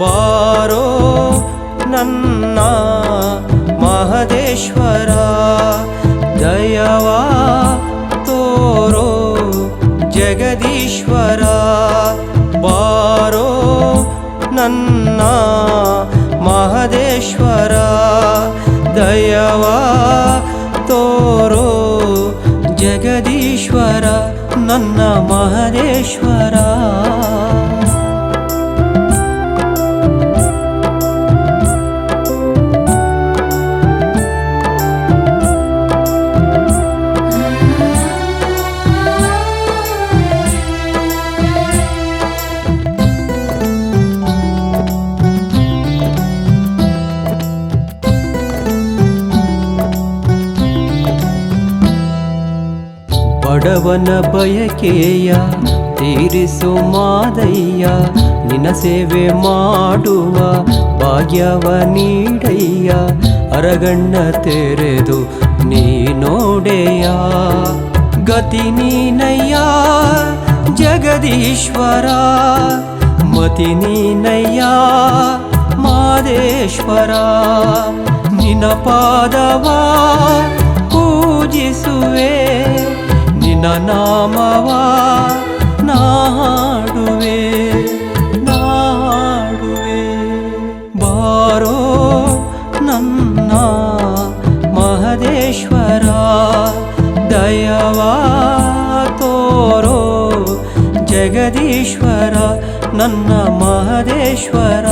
ಬಾರೋ ನನ್ನ ಮಹದೇಶ್ವರ ದಯವಾ ತೋರೋ ಜಗದೀಶ್ವರ ಬಾರೋ ನನ್ನ ಮಹದೇಶ್ವರ ದಯವಾ ತೋರೋ ಜಗದೀಶ್ವರ ನನ್ನ ಮಹದೇಶ್ವರ ಬಡವನ ಬಯಕೆಯ ತೀರಿಸು ಮಾದಯ್ಯ, ನಿನ್ನ ಸೇವೆ ಮಾಡುವ ಭಾಗ್ಯವ ನೀಡಯ್ಯ, ಅರಗಣ್ಣ ತೆರೆದು ನೀ ನೋಡೆಯ ಗತಿ ನೀನಯ್ಯ, ಜಗದೀಶ್ವರ. ಮತಿ ನೀನಯ್ಯ, ಮಾದೇಶ್ವರ. ನಿನ್ನ ಪಾದವ ಪೂಜಿಸುವೆ. ನಿನ್ನ ನಾಮವ ನಾಡುವೆ ನಾಡುವೆ ಬಾರೋ ನನ್ನ ಮಹದೇಶ್ವರ ದಯವಾ ತೋರೋ ಜಗದೀಶ್ವರ ನನ್ನ ಮಹದೇಶ್ವರ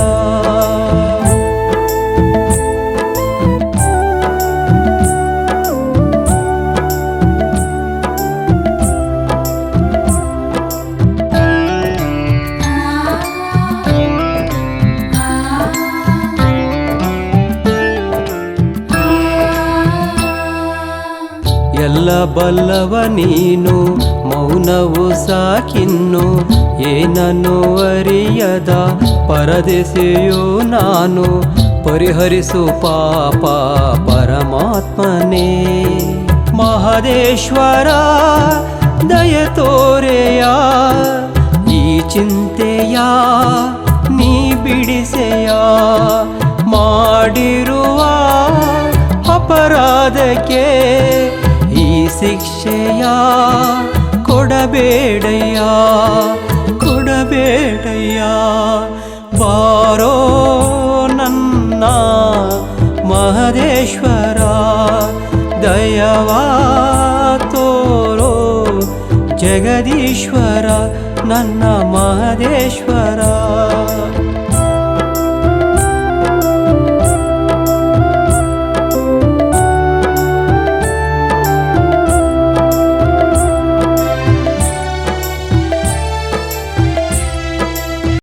ಎಲ್ಲ ಬಲ್ಲವ ನೀನು, ಮೌನವು ಸಾಕಿನ್ನು ಏನನ್ನು ಅರಿಯದ? ಪರದೆಸೆಯೋ ನಾನು, ಪರಿಹರಿಸು ಪಾಪ ಪರಮಾತ್ಮನೇ. ಮಹದೇಶ್ವರ, ದಯ ತೋರೆಯ, ಈ ಚಿಂತೆಯ ನೀ ಬಿಡಿಸೆಯ. ಮಾಡಿರುವ ಅಪರಾಧಕ್ಕೆ ಶಿಕ್ಷೆಯ ಕೊಡಬೇಡಯ್ಯ ಕೊಡಬೇಡಯ್ಯ ಬಾರೋ ನನ್ನ ಮಹದೇಶ್ವರ ದಯವಾ ತೋರೋ ಜಗದೀಶ್ವರ ನನ್ನ ಮಹದೇಶ್ವರ